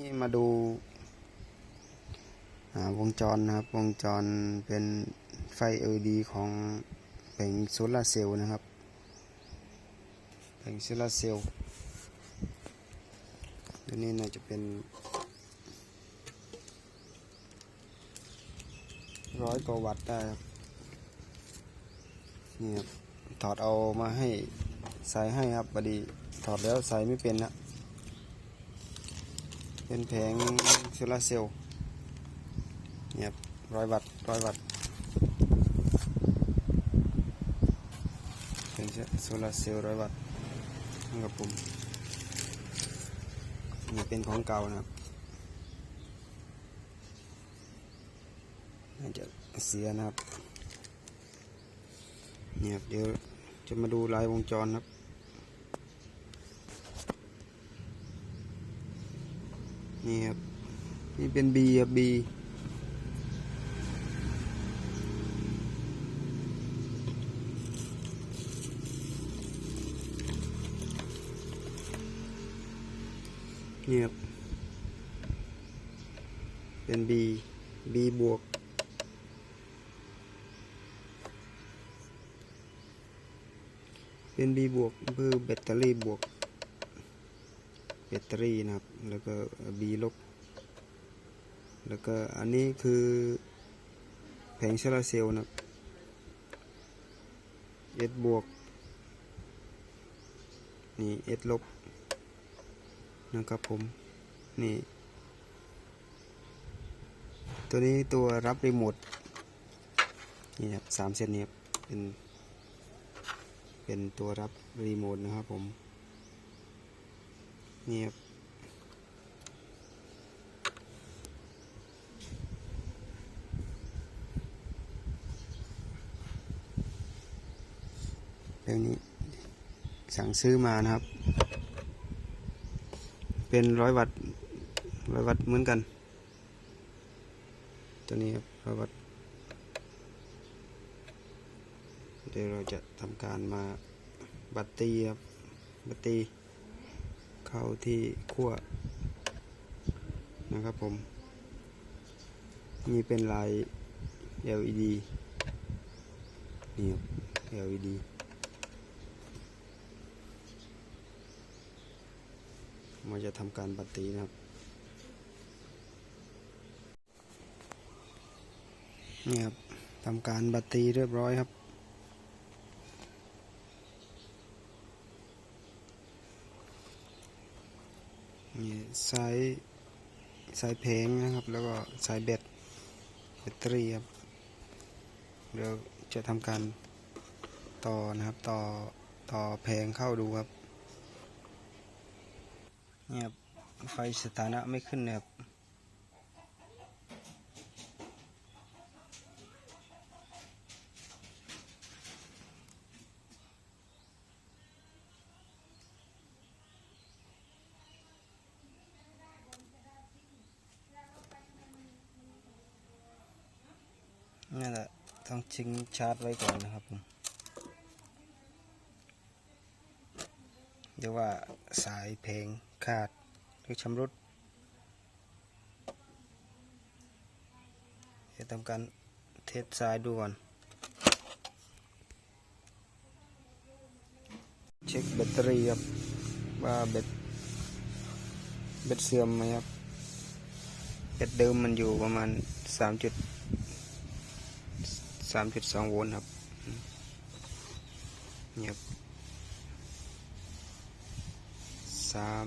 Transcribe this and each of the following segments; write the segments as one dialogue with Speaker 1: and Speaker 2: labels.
Speaker 1: นี่มาดูาวงจรนะครับ วงจรเป็นไฟ LED ของแผงโซลาร์เซลล์นะครับแผงโซลาร์เซลล์ตัวนี้น่าจะเป็นร้อยกว่าวัตต์ได้ครับนี่ครับถอดเอามาให้ใส่ให้ครับบดีถอดแล้วใส่ไม่เป็นนะ เป็นแผงโซลาร์เซลล์เนี่ยร้อยวัตต์ร้อยวัตต์แผงโซลาร์เซลล์ร้อยวัตต์นะครับผมนี่เป็นของเก่านะครับน่าจะเสียนะครับเนี่ยเดี๋ยวจะมาดูลายวงจรครับ นี่ครับ นี่เป็น B ครับ B นี่ครับ เป็น B B บวกเป็น B บวกคือแบตเตอรี่บวก แบตเตอรี่นะครับ แล้วก็ B ลบ แล้วก็อันนี้คือแผงโซลาร์เซลล์นะครับ S บวก นี่ S ลบ นะครับผม นี่ ตัวนี้ตัวรับรีโมท นี่ครับสามเส้นนี้ครับเป็น เป็นตัวรับรีโมทนะครับผม นี่ครับเรื่องนี้สั่งซื้อมานะครับ เป็นร้อยวัตต์ร้อยวัตต์เหมือนกัน ตัวนี้ครับร้อยวัตต์เดี๋ยวเราจะทำการมาบัตตีครับบัตตี เข้าที่ขั้วนะครับผม นี่เป็นลาย LED นี่ครับ LED มันจะทำการบัตตีนะครับ นี่ครับทำการบัตตีเรียบร้อยครับ นี่สายสายเพลงนะครับ แล้วก็สายแบตแบตเตอรี่ครับเดี๋ยวจะทำการต่อนะครับ ต่อต่อแผงเข้าดูครับเนี่ยครับไฟสถานะไม่ขึ้นนะครับ นั่แหละต้องชิงชาร์จไว้ก่อนนะครับผมเดี๋ยวว่าสายเพลงขาดหรือชำรุดเดี๋ยวทำการเทสสายดูก่อน เช็คแบตเตอรี่ครับ ว่าแบตแบตเสื่อมไหมครับแบตเดิมมันอยู่ประมาณสามจุด สามจุดสองโวลต์ครับเนี่ยครับสาม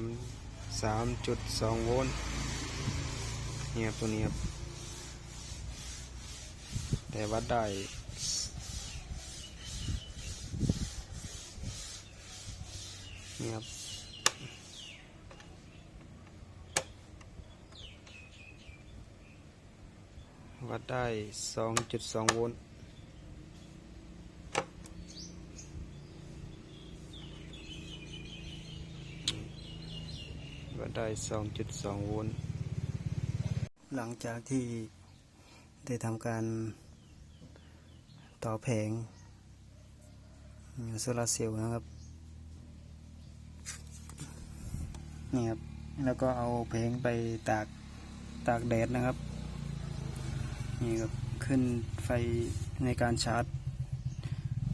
Speaker 1: สามจุดสองโวลต์เนี่ยครับตัวนี้ครับ แต่วัดได้เนี่ยครับวัดได้สองจุดสองโวลต์ ก็ได้ 2.2 โวลต์ หลังจากที่ได้ทำการต่อแผงโซลาเซลล์นะครับ นี่ครับ แล้วก็เอาเพลงไปตากตากแดดนะครับ นี่ครับ ขึ้นไฟในการชาร์จ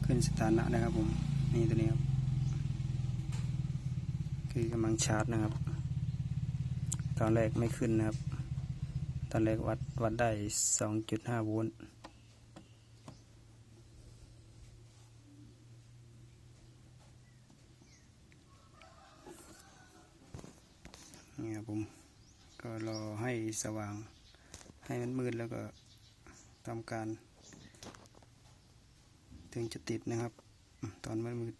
Speaker 1: ขึ้นสถานะนะครับผม นี่ตัวนี้ครับ คือกำลังชาร์จนะครับ อนแรกไม่ขึ้นนะครับ ตอนแรกวัดวัดได้2.5โวลต์นี่ครับผม ก็รอให้สว่างให้มันมืดแล้วก็ทำการ ถึงจะติดนะครับ ตอนมันมืด